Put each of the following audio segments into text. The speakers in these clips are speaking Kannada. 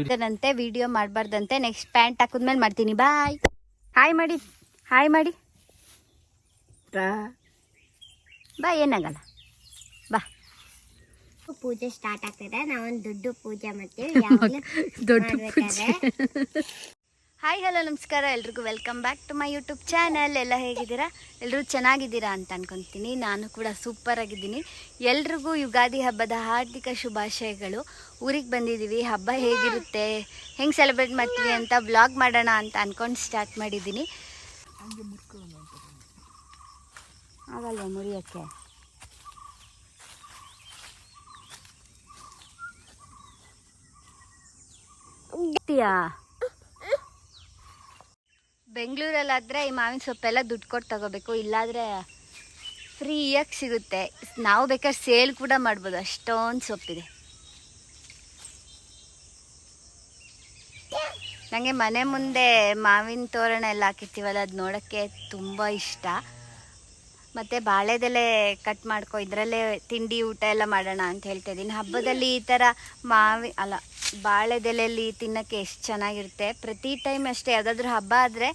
ಇದರಂತೆ ವಿಡಿಯೋ ಮಾಡಬಾರ್ದಂತೆ. ನೆಕ್ಸ್ಟ್ ಪ್ಯಾಂಟ್ ಹಾಕಿದ್ಮೇಲೆ ಮಾಡ್ತೀನಿ. ಬಾಯ್ ಹಾಯ್ ಮಾಡಿ. ಹಾಯ್ ಮಾಡಿ. ಬಾಯ್ ಏನಾಗಲ್ಲ. ಬಾ. ಪೂಜೆ ಸ್ಟಾರ್ಟ್ ಆಗ್ತದೆ. ನಾವೊಂದು ದೊಡ್ಡ ಪೂಜೆ ಮಾಡ್ತೀವಿ. ದೊಡ್ಡ ಹಾಯ್ ಹಲೋ ನಮಸ್ಕಾರ. ಎಲ್ರಿಗೂ welcome back to my YouTube channel ಎಲ್ಲ ಹೇಗಿದ್ದೀರಾ? ಎಲ್ಲರೂ ಚೆನ್ನಾಗಿದ್ದೀರಾ ಅಂತ ಅನ್ಕೊಂತೀನಿ. ನಾನು ಕೂಡ ಸೂಪರ್ ಆಗಿದ್ದೀನಿ. ಎಲ್ರಿಗೂ ಯುಗಾದಿ ಹಬ್ಬದ ಹಾರ್ದಿಕ ಶುಭಾಶಯಗಳು. ಊರಿಗೆ ಬಂದಿದ್ದೀವಿ. ಹಬ್ಬ ಹೇಗಿರುತ್ತೆ? ಹೆಂಗೆ ಸೆಲೆಬ್ರೇಟ್ ಮಾಡ್ತೀವಿ ಅಂತ ಬ್ಲಾಗ್ ಮಾಡೋಣ ಅಂತ ಅನ್ಕೊಂಡು ಸ್ಟಾರ್ಟ್ ಮಾಡಿದ್ದೀನಿ. ಆಗಲ್ಲ ಮುರಿಯೋಕ್ಕೆ? ಗೊತ್ತೀಯಾ ಬೆಂಗಳೂರಲ್ಲಾದರೆ ಈ ಮಾವಿನ ಸೊಪ್ಪೆಲ್ಲ ದುಡ್ಡು ಕೊಟ್ಟು ತಗೋಬೇಕು. ಇಲ್ಲಾದರೆ ಫ್ರೀಯಾಗಿ ಸಿಗುತ್ತೆ? ನಾವು ಬೇಕಾದ್ರೆ ಸೇಲ್ ಕೂಡ ಮಾಡ್ಬೋದು. ಅಷ್ಟೊಂದು ಸೊಪ್ಪಿದೆ. ನನಗೆ ಮನೆ ಮುಂದೆ ಮಾವಿನ ತೋರಣ ಎಲ್ಲ ಹಾಕಿರ್ತೀವಲ್ಲ, ಅದು ನೋಡೋಕ್ಕೆ ತುಂಬ ಇಷ್ಟ. ಮತ್ತು ಬಾಳೆದೆಲೆ ಕಟ್ ಮಾಡ್ಕೊ, ಇದರಲ್ಲೇ ತಿಂಡಿ ಊಟ ಎಲ್ಲ ಮಾಡೋಣ ಅಂತ ಹೇಳ್ತಾ ಇದ್ದೀನಿ. ಹಬ್ಬದಲ್ಲಿ ಈ ಥರ ಮಾವಿ, ಅಲ್ಲ ಬಾಳೆದೆಲೆಯಲ್ಲಿ ತಿನ್ನೋಕ್ಕೆ ಎಷ್ಟು ಚೆನ್ನಾಗಿರುತ್ತೆ? ಪ್ರತಿ ಟೈಮ್ ಅಷ್ಟೇ, ಯಾವುದಾದ್ರೂ ಹಬ್ಬ ಆದರೆ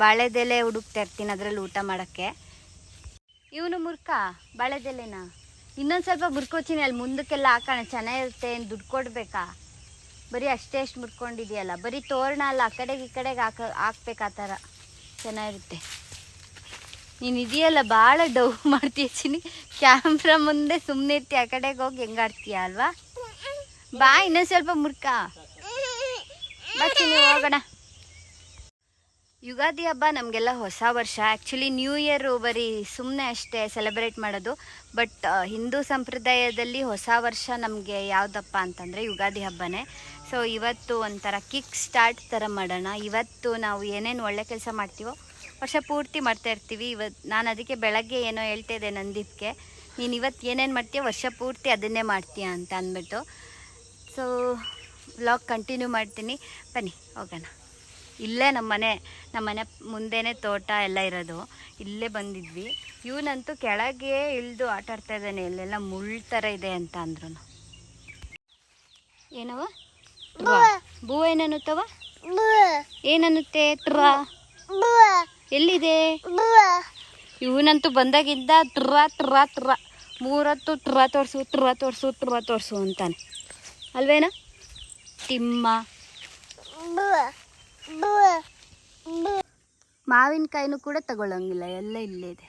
ಬಾಳೆದೆಲೆ ಹುಡುಕ್ತಾ ಇರ್ತೀನಿ ಅದರಲ್ಲಿ ಊಟ ಮಾಡೋಕ್ಕೆ. ಇವನು ಮುರ್ಕ ಬಾಳೆದೆಲೆನ. ಇನ್ನೊಂದು ಸ್ವಲ್ಪ ಮುರ್ಕೋತೀನಿ, ಅಲ್ಲಿ ಮುಂದಕ್ಕೆಲ್ಲ ಹಾಕೋಣ ಚೆನ್ನಾಗಿರುತ್ತೆ, ಏನು ದುಡ್ಡು ಕೊಡಬೇಕಾ? ಬರೀ ಅಷ್ಟೇ ಅಷ್ಟು ಮುರ್ಕೊಂಡಿದೆಯಲ್ಲ, ಬರೀ ತೋರಣ ಅಲ್ಲ, ಆ ಕಡೆಗೆ ಈ ಕಡೆಗೆ ಹಾಕ, ಹಾಕ್ಬೇಕು ಆ ಥರ. ಚೆನ್ನಾಗಿರುತ್ತೆ. ನೀನು ಇದೆಯಲ್ಲ, ಭಾಳ ಡೌ ಮಾಡ್ತೀಯ ಚಿನಿ ಕ್ಯಾಮ್ರಾ ಮುಂದೆ ಸುಮ್ಮನೆ ಇರ್ತೀಯ ಆ ಕಡೆಗೆ ಹೋಗಿ ಹೆಂಗಾಡ್ತೀಯ ಅಲ್ವಾ? ಬಾ ಇನ್ನೊಂದು ಸ್ವಲ್ಪ ಮುರ್ಕ. ಬರ್ತೀನಿ, ಹೋಗೋಣ. ಯುಗಾದಿ ಹಬ್ಬ ನಮಗೆಲ್ಲ ಹೊಸ ವರ್ಷ. ಆ್ಯಕ್ಚುಲಿ ನ್ಯೂ ಇಯರ್ ಬರೀ ಸುಮ್ಮನೆ ಅಷ್ಟೇ ಸೆಲೆಬ್ರೇಟ್ ಮಾಡೋದು. ಬಟ್ ಹಿಂದೂ ಸಂಪ್ರದಾಯದಲ್ಲಿ ಹೊಸ ವರ್ಷ ನಮಗೆ ಯಾವುದಪ್ಪ ಅಂತಂದರೆ ಯುಗಾದಿ ಹಬ್ಬನೇ. ಸೊ ಇವತ್ತು ಒಂಥರ ಕಿಕ್ ಸ್ಟಾರ್ಟ್ ಥರ ಮಾಡೋಣ. ಇವತ್ತು ನಾವು ಏನೇನು ಒಳ್ಳೆ ಕೆಲಸ ಮಾಡ್ತೀವೋ ವರ್ಷ ಪೂರ್ತಿ ಮಾಡ್ತಾ ಇರ್ತೀವಿ. ಇವತ್ತು ನಾನು ಅದಕ್ಕೆ ಬೆಳಗ್ಗೆ ಏನೋ ಹೇಳ್ತಾ ಇದ್ದೆ ನಂದೀಪ್ಗೆ. ನೀನು ಇವತ್ತು ಏನೇನು ಮಾಡ್ತೀಯ ವರ್ಷ ಪೂರ್ತಿ ಅದನ್ನೇ ಮಾಡ್ತೀಯ ಅಂತ ಅಂದ್ಬಿಟ್ಟು. ಸೊ ವ್ಲಾಗ್ ಕಂಟಿನ್ಯೂ ಮಾಡ್ತೀನಿ. ಬನ್ನಿ, ಹೋಗೋಣ. ಇಲ್ಲೇ ನಮ್ಮ ಮನೆ ನಮ್ಮ ಮನೆ ಮುಂದೆನೇ ತೋಟ ಎಲ್ಲ ಇರೋದು. ಇಲ್ಲೇ ಬಂದಿದ್ವಿ. ಇವನಂತೂ ಕೆಳಗೆ ಇಳಿದು ಆಟ ಆಡ್ತಾ ಇದ್ದಾನೆ. ಇಲ್ಲೆಲ್ಲ ಮುಳ್ಳು ಥರ ಇದೆ ಅಂತ ಅಂದ್ರು ಏನವ ಬೂ ಏನನ್ನುತ್ತವ ಏನನ್ನುತ್ತೆ? ಟ್ರ ಎಲ್ಲಿದೆ? ಇವನಂತೂ ಬಂದಾಗಿದ್ದ ತುರ ತುರ ತುರ ಮೂರತ್ತು ತುರ ತೋರಿಸು ತುರ ತೋರಿಸು ತುರ ತೋರಿಸು ಅಂತಾನೆ. ಅಲ್ವೇನ? ತಿಮ್ಮ. ಮಾವಿನಕಾಯಿನೂ ಕೂಡ ತಗೊಳ್ಳೋಂಗಿಲ್ಲ ಎಲ್ಲ ಇಲ್ಲೇ ಇದೆ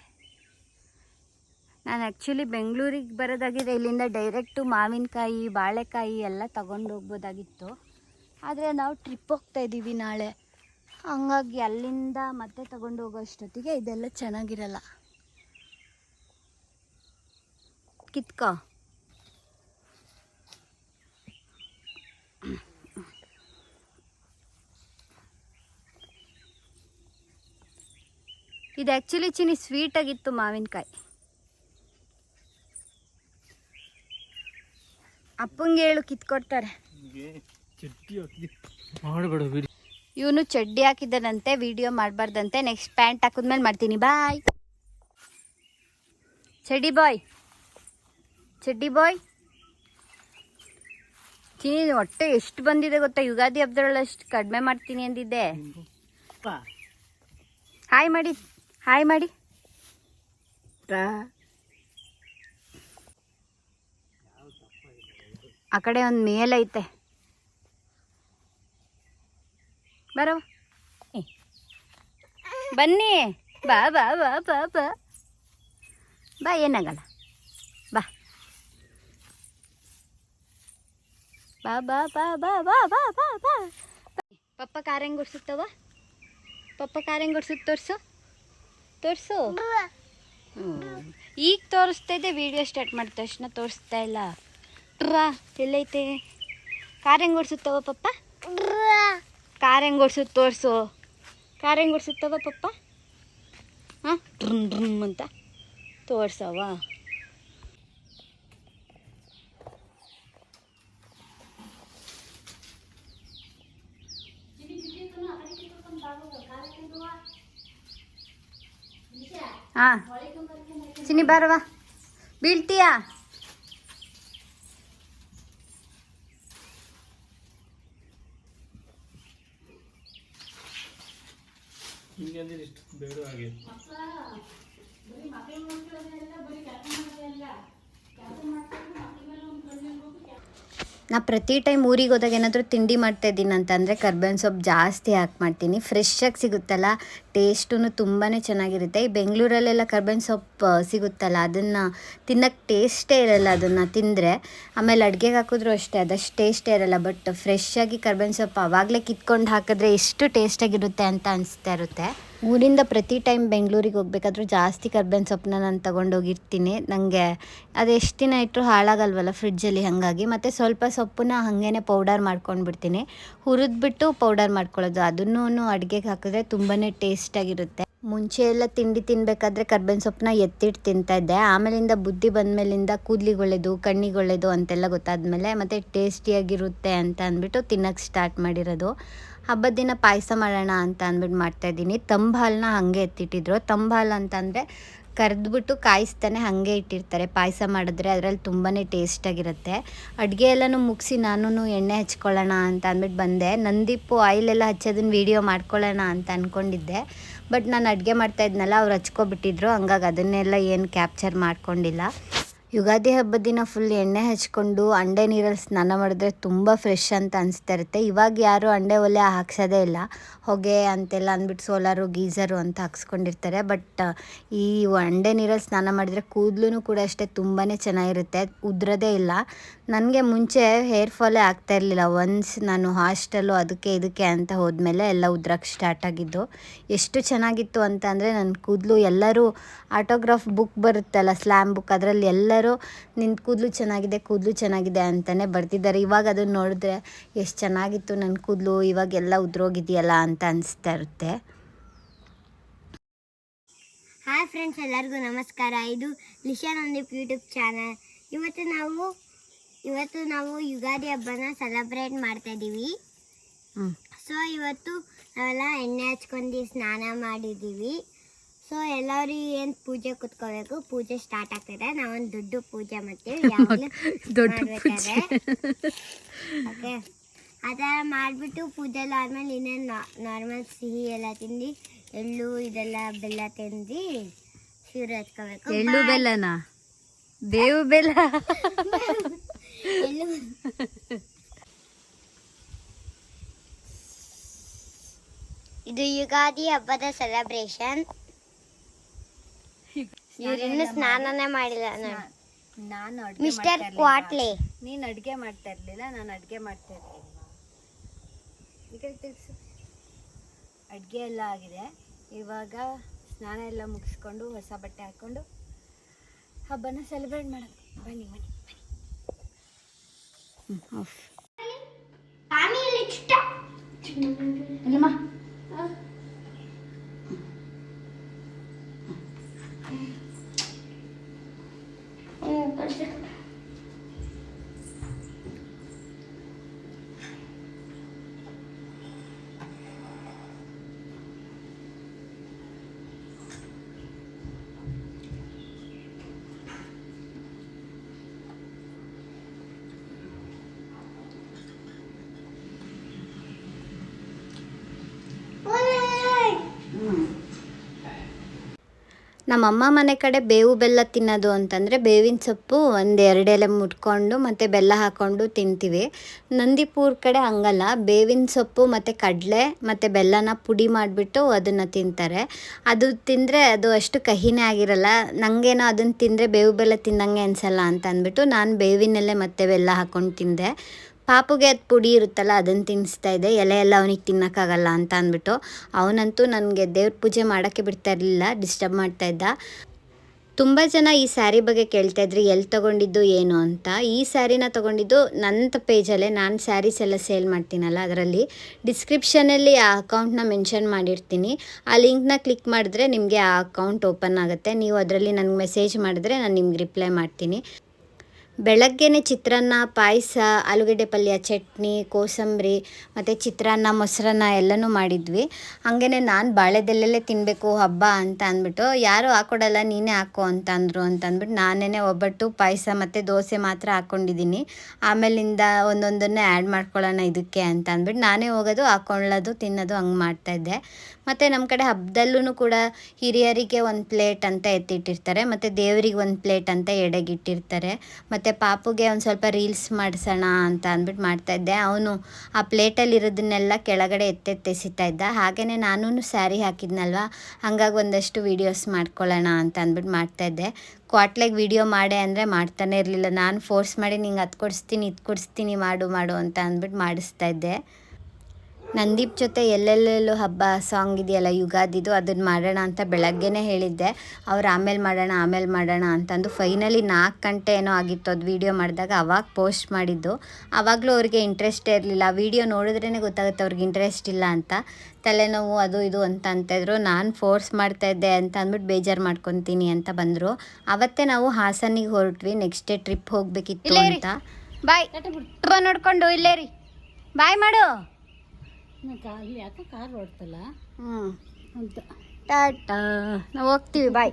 ನಾನು ಆ್ಯಕ್ಚುಲಿ ಬೆಂಗಳೂರಿಗೆ ಬರೋದಾಗಿದೆ, ಇಲ್ಲಿಂದ ಡೈರೆಕ್ಟು ಮಾವಿನಕಾಯಿ, ಬಾಳೆಕಾಯಿ ಎಲ್ಲ ತಗೊಂಡು ಹೋಗ್ಬೋದಾಗಿತ್ತು ಆದರೆ ನಾವು ಟ್ರಿಪ್ ಹೋಗ್ತಾ ಇದ್ದೀವಿ ನಾಳೆ. ಹಂಗಾಗಿ ಅಲ್ಲಿಂದ ಮತ್ತೆ ತಗೊಂಡು ಹೋಗೋ ಅಷ್ಟೊತ್ತಿಗೆ ಇದೆಲ್ಲ ಚೆನ್ನಾಗಿರಲ್ಲ. ಕಿತ್ಕೋ. ಇದು ಆ್ಯಕ್ಚುಲಿ ಚಿನಿ ಸ್ವೀಟಾಗಿತ್ತು ಮಾವಿನಕಾಯಿ. ಅಪ್ಪಂಗೆ ಹೇಳು ಕಿತ್ಕೊಡ್ತಾರೆ ಇವನು ಚಡ್ಡಿ ಹಾಕಿದ್ದಾನಂತೆ ವಿಡಿಯೋ ಮಾಡಬಾರ್ದಂತೆ. ನೆಕ್ಸ್ಟ್ ಪ್ಯಾಂಟ್ ಹಾಕಿದ್ಮೇಲೆ ಮಾಡ್ತೀನಿ. ಬಾಯ್ ಚಡ್ಡಿ ಬಾಯ್ ಚಡ್ಡಿ ಬಾಯ್ ಚಿನಿ ಹೊಟ್ಟೆ ಎಷ್ಟು ಬಂದಿದೆ ಗೊತ್ತಾ? ಯುಗಾದಿ ಹಬ್ಬದೊಳಷ್ಟು ಕಡಿಮೆ ಮಾಡ್ತೀನಿ ಅಂದಿದ್ದೆ. ಹಾಯ್ ಮಾಡಿ. ಹಾಯ್ ಮಾಡಿ. ಆ ಕಡೆ ಒಂದು ಮೇಲೈತೆ ಬರವ. ಬನ್ನಿ. ಬಾ ಬಾ ಬಾ ಬಾ ಬಾ. ಬಾ ಏನಾಗಲ್ಲ. ಬಾ. ಬಾ ಬಾ ಬಾ ಬಾ ಬಾ ಬಾ ಬಾ ಬಾ. ಪಪ್ಪ ಕಾರ್ ಹೆಂಗೆ ಓಡಿಸುತ್ತವ ಪಪ್ಪ ಕಾರ್ ಹೆಂಗೆ ಓಡಿಸುತ್ತೆ ತೋರಿಸು? ತೋರಿಸು. ಈಗ ತೋರಿಸ್ತಾ ಇದೆ ವಿಡಿಯೋ ಸ್ಟಾರ್ಟ್ ಮಾಡಿದ ತಕ್ಷಣ ತೋರಿಸ್ತಾ ಇಲ್ಲ. ಟ್ರಾ, ಎಲ್ಲೈತೆ? ಕಾರ್ ಹೆಂಗೆ ಓಡಿಸುತ್ತವ ಪಪ್ಪ? ಕಾರ್ ಹೆಂಗೆ ಓಡಿಸುತ್ತೆ ತೋರಿಸು. ಕಾರ್ ಹೆಂಗೆ ಓಡಿಸುತ್ತವ ಪಪ್ಪ? ಹಾಂ? ಡ್ರಮ್ ಡ್ರಮ್ ಅಂತ ತೋರ್ಸವ ಹಾಂ. ಚಿನ್ನಿ ಬಾರವಾ ಬೀಳ್ತೀಯಾ? ನಾ ಪ್ರತಿ ಟೈಮ್ ಊರಿಗೆ ಹೋದಾಗ ಏನಾದರೂ ತಿಂಡಿ ಮಾಡ್ತಾ ಇದ್ದೀನಿ ಅಂತಂದರೆ ಕರ್ಬೇವಿನ ಸೊಪ್ಪು ಜಾಸ್ತಿ ಹಾಕಿ ಮಾಡ್ತೀನಿ. ಫ್ರೆಶ್ಶಾಗಿ ಸಿಗುತ್ತಲ್ಲ? ಟೇಸ್ಟೂ ತುಂಬಾ ಚೆನ್ನಾಗಿರುತ್ತೆ. ಈ ಬೆಂಗಳೂರಲ್ಲೆಲ್ಲ ಕರ್ಬೇವಿನ ಸೊಪ್ಪು ಸಿಗುತ್ತಲ್ಲ, ಅದನ್ನು ತಿನ್ನೋಕ್ಕೆ ಟೇಸ್ಟೇ ಇರಲ್ಲ ಅದನ್ನು ತಿಂದರೆ. ಆಮೇಲೆ ಅಡುಗೆಗೆ ಹಾಕಿದ್ರು ಅಷ್ಟೇ, ಅದಷ್ಟು ಟೇಸ್ಟೇ ಇರಲ್ಲ, ಬಟ್ ಫ್ರೆಶ್ಶಾಗಿ ಕರ್ಬೇವಿನ ಸೊಪ್ಪು ಆವಾಗಲೇ ಕಿತ್ಕೊಂಡು ಹಾಕಿದ್ರೆ ಎಷ್ಟು ಟೇಸ್ಟಾಗಿರುತ್ತೆ ಅಂತ ಅನಿಸ್ತಾ ಇರುತ್ತೆ. ಊರಿಂದ ಪ್ರತಿ ಟೈಮ್ ಬೆಂಗಳೂರಿಗೆ ಹೋಗ್ಬೇಕಾದ್ರೂ ಜಾಸ್ತಿ ಕರ್ಬೇವಿನ ಸೊಪ್ಪನ್ನ ನಾನು ತೊಗೊಂಡೋಗಿರ್ತೀನಿ. ನನಗೆ ಅದು ಎಷ್ಟು ದಿನ ಇಟ್ಟರು ಹಾಳಾಗಲ್ವಲ್ಲ ಫ್ರಿಡ್ಜಲ್ಲಿ ಹಾಗಾಗಿ. ಮತ್ತು ಸ್ವಲ್ಪ ಸೊಪ್ಪನ್ನ ಹಾಗೇ ಪೌಡರ್ ಮಾಡ್ಕೊಂಡು ಬಿಡ್ತೀನಿ ಹುರಿದ್ಬಿಟ್ಟು ಪೌಡರ್ ಮಾಡ್ಕೊಳ್ಳೋದು ಅದನ್ನೂ ಅಡುಗೆಗೆ ಹಾಕಿದ್ರೆ ತುಂಬಾ ಟೇಸ್ಟಾಗಿರುತ್ತೆ. ಮುಂಚೆ ಎಲ್ಲ ತಿಂಡಿ ತಿನ್ನಬೇಕಾದ್ರೆ ಕರ್ಬೇವಿನ ಸೊಪ್ಪನ್ನ ಎತ್ತಿಟ್ಟು ತಿಂತಾ ಇದ್ದೆ. ಆಮೇಲಿಂದ ಬುದ್ಧಿ ಬಂದಮೇಲಿಂದ ಕಣ್ಣಿಗೆ ಒಳ್ಳೇದು ಅಂತೆಲ್ಲ ಗೊತ್ತಾದ್ಮೇಲೆ ಮತ್ತು ಟೇಸ್ಟಿಯಾಗಿರುತ್ತೆ ಅಂತ ಅಂದ್ಬಿಟ್ಟು ತಿನ್ನೋಕ್ಕೆ ಸ್ಟಾರ್ಟ್ ಮಾಡಿರೋದು. ಹಬ್ಬದ ದಿನ ಪಾಯಸ ಮಾಡೋಣ ಅಂತ ಅಂದ್ಬಿಟ್ಟು ಮಾಡ್ತಾಯಿದ್ದೀನಿ ತಂಬು ಹಾಲನ್ನ ಹಾಗೆ ಎತ್ತಿಟ್ಟಿದ್ರು. ತಂಬಾಲ್ ಅಂತಂದರೆ ಕರೆದ್ಬಿಟ್ಟು ಕಾಯಿಸ್ತಾನೆ, ಹಾಗೆ ಇಟ್ಟಿರ್ತಾರೆ. ಪಾಯಸ ಮಾಡಿದ್ರೆ ಅದರಲ್ಲಿ ತುಂಬಾ ಟೇಸ್ಟಾಗಿರುತ್ತೆ ಅಡುಗೆ ಎಲ್ಲನೂ ಮುಗಿಸಿ ನಾನು ಎಣ್ಣೆ ಹಚ್ಕೊಳ್ಳೋಣ ಅಂತ ಅಂದ್ಬಿಟ್ಟು ಬಂದೆ. ನಂದಿಪ್ಪು ಆಯಿಲೆಲ್ಲ ಹಚ್ಚೋದನ್ನ ವೀಡಿಯೋ ಮಾಡ್ಕೊಳ್ಳೋಣ ಅಂತ ಅಂದ್ಕೊಂಡಿದ್ದೆ ಬಟ್ ನಾನು ಅಡುಗೆ ಮಾಡ್ತಾ ಇದ್ನಲ್ಲ, ಅವ್ರು ಹಚ್ಕೊಬಿಟ್ಟಿದ್ರು. ಹಂಗಾಗಿ ಅದನ್ನೆಲ್ಲ ಏನು ಕ್ಯಾಪ್ಚರ್ ಮಾಡ್ಕೊಂಡಿಲ್ಲ. ಯುಗಾದಿ ಹಬ್ಬದ ದಿನ ಫುಲ್ ಎಣ್ಣೆ ಹಚ್ಕೊಂಡು ಅಂಡೆ ನೀರಲ್ಲಿ ಸ್ನಾನ ಮಾಡಿದ್ರೆ ತುಂಬ ಫ್ರೆಶ್ ಅಂತ ಅನಿಸ್ತಾ ಇರುತ್ತೆ ಇವಾಗ ಯಾರು ಅಂಡೆ ಒಲೆ ಹಾಕ್ಸೋದೇ ಇಲ್ಲ. ಹೊಗೆ ಅಂತೆಲ್ಲ ಅಂದ್ಬಿಟ್ಟು ಸೋಲಾರು ಗೀಝರು ಅಂತ ಹಾಕ್ಸ್ಕೊಂಡಿರ್ತಾರೆ. ಬಟ್ ಈ ಅಂಡೆ ನೀರಲ್ಲಿ ಸ್ನಾನ ಮಾಡಿದರೆ ಕೂದಲು ಕೂಡ ಅಷ್ಟೇ ತುಂಬಾ ಚೆನ್ನಾಗಿರುತ್ತೆ. ಉದ್ರದೇ ಇಲ್ಲ. ನನಗೆ ಮುಂಚೆ ಹೇರ್ ಫಾಲೇ ಆಗ್ತಾ ಇರಲಿಲ್ಲ. ಒನ್ಸ್ ನಾನು ಹಾಸ್ಟೆಲ್ಲು ಅದಕ್ಕೆ ಇದಕ್ಕೆ ಅಂತ ಹೋದ್ಮೇಲೆ ಎಲ್ಲ ಉದ್ರಕ್ಕೆ ಸ್ಟಾರ್ಟ್ ಆಗಿದ್ದು. ಎಷ್ಟು ಚೆನ್ನಾಗಿತ್ತು ಅಂತ ಅಂದರೆ ನನ್ನ ಕೂದಲು ಎಲ್ಲರೂ ಆಟೋಗ್ರಾಫ್ ಬುಕ್ ಬರುತ್ತಲ್ಲ ಸ್ಲ್ಯಾಮ್ ಬುಕ್ ಅದರಲ್ಲಿ ಎಲ್ಲರೂ ನಿನ್ನ ಕೂದಲು ಚೆನ್ನಾಗಿದೆ ಕೂದಲು ಚೆನ್ನಾಗಿದೆ ಅಂತಲೇ ಬರ್ತಿದ್ದಾರೆ ಇವಾಗ ಅದನ್ನು ನೋಡಿದ್ರೆ ಎಷ್ಟು ಚೆನ್ನಾಗಿತ್ತು ನನ್ನ ಕೂದಲು ಇವಾಗೆಲ್ಲ ಉದ್ರೋಗಿದೆಯಲ್ಲ ಅಂತ ಅನಿಸ್ತಾ ಇರುತ್ತೆ. ಹಾಯ್ ಫ್ರೆಂಡ್ಸ್ ಎಲ್ಲರಿಗೂ ನಮಸ್ಕಾರ. ಇದು ನಿಶಾ ನಂದೀಪ್ ಯೂಟ್ಯೂಬ್ ಚಾನಲ್ ಇವತ್ತು ನಾವು ಇವತ್ತು ನಾವು ಯುಗಾದಿ ಹಬ್ಬನ ಸೆಲೆಬ್ರೇಟ್ ಮಾಡ್ತಾ ಇದ್ದೀವಿ ಸೊ ಇವತ್ತು ನಾವೆಲ್ಲ ಎಣ್ಣೆ ಹಚ್ಕೊಂಡು ಸ್ನಾನ ಮಾಡಿದ್ದೀವಿ. ಸೊ ಎಲ್ಲರೂ ಏನು ಪೂಜೆ ಕುತ್ಕೋಬೇಕು? ಪೂಜೆ ಸ್ಟಾರ್ಟ್ ಆಗ್ತದೆ. ನಾವೊಂದು ದೊಡ್ಡ ಪೂಜೆ ಮಾಡ್ತೀವಿ. ಯಾವಾಗಲೂ ದೊಡ್ಡ ಮಾಡ್ಬೇಕಾದ್ರೆ. ಓಕೆ ಆ ಥರ ಮಾಡಿಬಿಟ್ಟು ಪೂಜೆ ಎಲ್ಲ ಆದ್ಮೇಲೆ ಇನ್ನೇನು ನಾರ್ಮಲ್ ಸಿಹಿ ಎಲ್ಲ ತಿಂದು ಎಳ್ಳು ಇದೆಲ್ಲ ಬೆಲ್ಲ ತಿಂದು ಶಿವ್ರು ಹಚ್ಕೋಬೇಕು. ಎಳ್ಳು ಬೆಲ್ಲನ? ಬೇವು ಬೆಲ್ಲ. ಇದು ಯುಗಾದಿ ಹಬ್ಬದ ಸೆಲೆಬ್ರೇಷನ್ ಇವರಿನ್ನು ಸ್ನಾನನೇ ಮಾಡಿಲ್ಲ ನಾನು. ನಾನು ಮಿಸ್ಟರ್ ಕ್ವಾಟ್ಲೆ ನೀನು ಅಡುಗೆ ಮಾಡ್ತಾ ಇರಲಿಲ್ಲ ನಾನು ಅಡುಗೆ ಮಾಡ್ತಾ ಇರಲಿಲ್ಲ. ಅಡ್ಗೆ ತಿಳಿಸು ಅಡುಗೆ ಎಲ್ಲ ಆಗಿದೆ. ಇವಾಗ ಸ್ನಾನ ಎಲ್ಲ ಮುಗಿಸ್ಕೊಂಡು ಹೊಸ ಬಟ್ಟೆ ಹಾಕ್ಕೊಂಡು ಹಬ್ಬನ ಸೆಲೆಬ್ರೇಟ್ ಮಾಡೋದು ಬನ್ನಿ ಬನ್ನಿ. ಆಫ್. ನಮ್ಮಮ್ಮ ಮನೆ ಕಡೆ ಬೇವು ಬೆಲ್ಲ ತಿನ್ನೋದು ಅಂತಂದರೆ ಬೇವಿನ ಸೊಪ್ಪು ಒಂದು ಎರಡೆಲೆ ಮುಟ್ಕೊಂಡು ಮತ್ತು ಬೆಲ್ಲ ಹಾಕ್ಕೊಂಡು ತಿಂತೀವಿ. ನಂದಿಪುರ ಕಡೆ ಹಂಗಲ್ಲ. ಬೇವಿನ ಸೊಪ್ಪು ಮತ್ತು ಕಡಲೆ ಮತ್ತು ಬೆಲ್ಲನ ಪುಡಿ ಮಾಡಿಬಿಟ್ಟು ಅದನ್ನು ತಿಂತಾರೆ. ಅದು ತಿಂದರೆ ಅದು ಅಷ್ಟು ಕಹಿನೇ ಆಗಿರಲ್ಲ. ನನಗೇನೋ ಅದನ್ನು ತಿಂದರೆ ಬೇವು ಬೆಲ್ಲ ತಿಂದಂಗೆ ಅನಿಸಲ್ಲ ಅಂತ ಅಂದ್ಬಿಟ್ಟು ನಾನು ಬೇವಿನಲ್ಲೇ ಮತ್ತೆ ಬೆಲ್ಲ ಹಾಕ್ಕೊಂಡು ತಿಂದೆ. ಪಾಪುಗೆ ಅದು ಪುಡಿ ಇರುತ್ತಲ್ಲ ಅದನ್ನು ತಿನ್ನಿಸ್ತಾ ಇದ್ದೆ. ಎಲೆ ಎಲ್ಲ ಅವನಿಗೆ ತಿನ್ನೋಕ್ಕಾಗಲ್ಲ ಅಂತ ಅಂದ್ಬಿಟ್ಟು. ಅವನಂತೂ ನನಗೆ ದೇವ್ರ ಪೂಜೆ ಮಾಡೋಕ್ಕೆ ಬಿಡ್ತಾ ಇರಲಿಲ್ಲ, ಡಿಸ್ಟರ್ಬ್ ಮಾಡ್ತಾ ಇದ್ದ. ತುಂಬ ಜನ ಈ ಸ್ಯಾರಿ ಬಗ್ಗೆ ಕೇಳ್ತಾ ಇದ್ರಿ ಎಲ್ಲಿ ತೊಗೊಂಡಿದ್ದು, ಏನು ಅಂತ. ಈ ಸ್ಯಾರಿನ ತೊಗೊಂಡಿದ್ದು ನನ್ನ ಪೇಜಲ್ಲೇ ನಾನು ಸ್ಯಾರೀಸ್ ಎಲ್ಲ ಸೇಲ್ ಮಾಡ್ತೀನಲ್ಲ ಅದರಲ್ಲಿ. ಡಿಸ್ಕ್ರಿಪ್ಷನಲ್ಲಿ ಆ ಅಕೌಂಟ್ನ ಮೆನ್ಷನ್ ಮಾಡಿರ್ತೀನಿ. ಆ ಲಿಂಕ್ನ ಕ್ಲಿಕ್ ಮಾಡಿದ್ರೆ ನಿಮಗೆ ಆ ಅಕೌಂಟ್ ಓಪನ್ ಆಗುತ್ತೆ. ನೀವು ಅದರಲ್ಲಿ ನನಗೆ ಮೆಸೇಜ್ ಮಾಡಿದ್ರೆ ನಾನು ನಿಮ್ಗೆ ರಿಪ್ಲೈ ಮಾಡ್ತೀನಿ. ಬೆಳಗ್ಗೆನೆ ಚಿತ್ರಾನ್ನ, ಪಾಯಸ, ಆಲೂಗಡ್ಡೆ ಪಲ್ಯ, ಚಟ್ನಿ, ಕೋಸಂಬರಿ, ಮತ್ತು ಚಿತ್ರಾನ್ನ, ಮೊಸರನ್ನ ಎಲ್ಲನೂ ಮಾಡಿದ್ವಿ. ಹಾಗೇನೆ ನಾನು ಬಾಳೆದಲ್ಲೆಲ್ಲೇ ತಿನ್ನಬೇಕು ಹಬ್ಬ ಅಂತ ಅಂದ್ಬಿಟ್ಟು, ಯಾರು ಹಾಕ್ಕೊಡಲ್ಲ ನೀನೇ ಹಾಕು ಅಂತ ಅಂದರು ಅಂತ ಅಂದ್ಬಿಟ್ಟು ನಾನೇ ಒಬ್ಬಟ್ಟು, ಪಾಯಸ ಮತ್ತು ದೋಸೆ ಮಾತ್ರ ಹಾಕ್ಕೊಂಡಿದ್ದೀನಿ ಆಮೇಲಿಂದ ಒಂದೊಂದನ್ನೇ ಆ್ಯಡ್ ಮಾಡ್ಕೊಳ್ಳೋಣ ಇದಕ್ಕೆ ಅಂತ ಅಂದ್ಬಿಟ್ಟು, ನಾನೇ ಹೋಗೋದು ಹಾಕ್ಕೊಳ್ಳೋದು ತಿನ್ನೋದು ಹಂಗೆ ಮಾಡ್ತಾಯಿದ್ದೆ ಮತ್ತು ನಮ್ಮ ಕಡೆ ಹಬ್ಬದಲ್ಲೂ ಕೂಡ ಹಿರಿಯರಿಗೆ ಒಂದು ಪ್ಲೇಟ್ ಅಂತ ಎತ್ತಿಟ್ಟಿರ್ತಾರೆ, ಮತ್ತು ದೇವರಿಗೆ ಒಂದು ಪ್ಲೇಟ್ ಅಂತ ಎಡೆಗಿಟ್ಟಿರ್ತಾರೆ. ಮತ್ತು ಪಾಪುಗೆ ಒಂದು ಸ್ವಲ್ಪ ರೀಲ್ಸ್ ಮಾಡಿಸೋಣ ಅಂತ ಅಂದ್ಬಿಟ್ಟು ಮಾಡ್ತಾಯಿದ್ದೆ ಅವನು ಆ ಪ್ಲೇಟಲ್ಲಿರೋದನ್ನೆಲ್ಲ ಕೆಳಗಡೆ ಎತ್ತೆತ್ತೆಸಿತಾ ಇದ್ದ. ಹಾಗೆಯೇ ನಾನೂ ಸ್ಯಾರಿ ಹಾಕಿದ್ನಲ್ವ? ಹಂಗಾಗಿ ಒಂದಷ್ಟು ವೀಡಿಯೋಸ್ ಮಾಡ್ಕೊಳ್ಳೋಣ ಅಂತ ಅಂದ್ಬಿಟ್ಟು ಮಾಡ್ತಾಯಿದ್ದೆ ಕ್ವಾಟ್ಲೆಗೆ ವೀಡಿಯೋ ಮಾಡೆ ಅಂದರೆ ಮಾಡ್ತಾನೆ ಇರಲಿಲ್ಲ. ನಾನು ಫೋರ್ಸ್ ಮಾಡಿ ನಿಂಗೆ ಅದು ಕೊಡಿಸ್ತೀನಿ, ಇದು ಕೊಡಿಸ್ತೀನಿ, ಮಾಡು ಮಾಡು ಅಂತ ಅಂದ್ಬಿಟ್ಟು ಮಾಡಿಸ್ತಾ ಇದ್ದೆ. ನಂದೀಪ್ ಜೊತೆ ಎಲ್ಲೆಲ್ಲೆಲ್ಲೂ ಹಬ್ಬ ಸಾಂಗ್ ಇದೆಯಲ್ಲ ಯುಗಾದಿದು ಅದನ್ನು ಮಾಡೋಣ ಅಂತ ಬೆಳಗ್ಗೆನೇ ಹೇಳಿದ್ದೆ. ಅವ್ರು ಆಮೇಲೆ ಮಾಡೋಣ ಆಮೇಲೆ ಮಾಡೋಣ ಅಂತಂದು ಫೈನಲಿ ನಾಲ್ಕು ಗಂಟೆ ಏನೋ ಆಗಿತ್ತು ಅದು ವೀಡಿಯೋ ಮಾಡಿದಾಗ ಅವಾಗ ಪೋಸ್ಟ್ ಮಾಡಿದ್ದು. ಆವಾಗಲೂ ಅವ್ರಿಗೆ ಇಂಟ್ರೆಸ್ಟೇ ಇರಲಿಲ್ಲ. ವೀಡಿಯೋ ನೋಡಿದ್ರೇ ಗೊತ್ತಾಗುತ್ತೆ ಅವ್ರಿಗೆ ಇಂಟ್ರೆಸ್ಟ್ ಇಲ್ಲ ಅಂತ. ತಲೆನೋವು ಅದು ಇದು ಅಂತ ಅಂತಿದ್ರು. ನಾನು ಫೋರ್ಸ್ ಮಾಡ್ತಾ ಇದ್ದೆ ಅಂತ ಅಂದ್ಬಿಟ್ಟು ಬೇಜಾರು ಮಾಡ್ಕೊತೀನಿ ಅಂತ ಬಂದರು. ಅವತ್ತೇ ನಾವು ಹಾಸನಿಗೆ ಹೊರಟ್ವಿ. ನೆಕ್ಸ್ಟ್ ಡೇ ಟ್ರಿಪ್ ಹೋಗಬೇಕಿತ್ತು ಅಂತ. ಬಾಯ್ ತುಂಬ ನೋಡ್ಕೊಂಡು ಇಲ್ಲೇ ರೀ ಬಾಯ್ ಮಾಡು. ಅಲ್ಲಿ ಯಾಕ ಕಾರ್ ಓಡ್ತಲ್ಲ ಹ್ಞೂ ಅಂತ. ಟಾಟಾ. ನಾವು ಹೋಗ್ತೀವಿ ಬಾಯ್.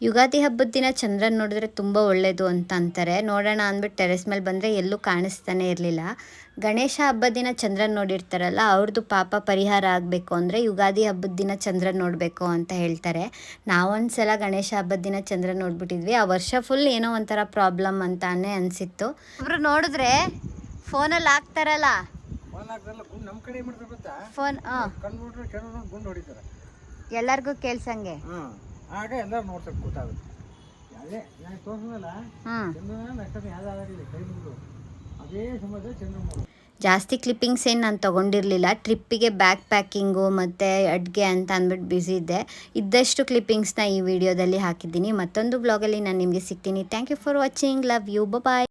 ಯುಗಾದಿ ಹಬ್ಬದ ದಿನ ಚಂದ್ರನ್ ನೋಡಿದ್ರೆ ತುಂಬ ಒಳ್ಳೆಯದು ಅಂತ ಅಂತಾರೆ. ನೋಡೋಣ ಅಂದ್ಬಿಟ್ಟು ಟೆರೆಸ್ ಮೇಲೆ ಬಂದರೆ ಎಲ್ಲೂ ಕಾಣಿಸ್ತಾನೆ ಇರಲಿಲ್ಲ. ಗಣೇಶ ಹಬ್ಬದ ದಿನ ಚಂದ್ರನ್ ನೋಡಿರ್ತಾರಲ್ಲ ಅವ್ರದ್ದು ಪಾಪ ಪರಿಹಾರ ಆಗಬೇಕು ಅಂದರೆ ಯುಗಾದಿ ಹಬ್ಬದ ದಿನ ಚಂದ್ರನ್ ನೋಡಬೇಕು ಅಂತ ಹೇಳ್ತಾರೆ. ನಾವೊಂದ್ಸಲ ಗಣೇಶ ಹಬ್ಬದ ದಿನ ಚಂದ್ರನ್ ನೋಡ್ಬಿಟ್ಟಿದ್ವಿ. ಆ ವರ್ಷ ಫುಲ್ ಏನೋ ಒಂಥರ ಪ್ರಾಬ್ಲಮ್ ಅಂತಾನೆ ಅನಿಸಿತ್ತು. ಅವರು ನೋಡಿದ್ರೆ ಫೋನಲ್ಲಿ ಹಾಕ್ತಾರಲ್ಲ? ನಮ್ಮ ಕಡೆ ಫೋನ್ ಗುಂಡು ಹೊಡಿತಾರೆ. ಎಲ್ಲರಿಗೂ ಕೇಳ್ಸಂಗೆ. ಆಗ ಎಲ್ಲರೂ ನೋಡ್ತಾರೆ ಗೊತ್ತಾಗುತ್ತೆ. ಅದೇ ನಾನು ತೋರಿಸಿದ್ನಲ್ಲ ಹ್ಞೂ ಚಂದ್ರನ ನಕ್ಷತ್ರ ಯಾವ್ದಾದ್ರೆ ಕೈ ಮುಗಿದು ಅದೇ ಸಮಯದಲ್ಲಿ ಚಂದ್ರ ಜಾಸ್ತಿ ಕ್ಲಿಪ್ಪಿಂಗ್ಸ್ ಏನು ನಾನು ತೊಗೊಂಡಿರಲಿಲ್ಲ. ಟ್ರಿಪ್ಪಿಗೆ ಬ್ಯಾಕ್ ಪ್ಯಾಕಿಂಗು ಮತ್ತು ಅಡುಗೆ ಅಂತ ಅಂದ್ಬಿಟ್ಟು ಬ್ಯುಸಿ ಇದ್ದೆ. ಇದ್ದಷ್ಟು ಕ್ಲಿಪ್ಪಿಂಗ್ಸ್ನ ಈ ವಿಡಿಯೋದಲ್ಲಿ ಹಾಕಿದ್ದೀನಿ. ಮತ್ತೊಂದು ಬ್ಲಾಗಲ್ಲಿ ನಾನು ನಿಮಗೆ ಸಿಗ್ತೀನಿ. Thank you for watching love you bye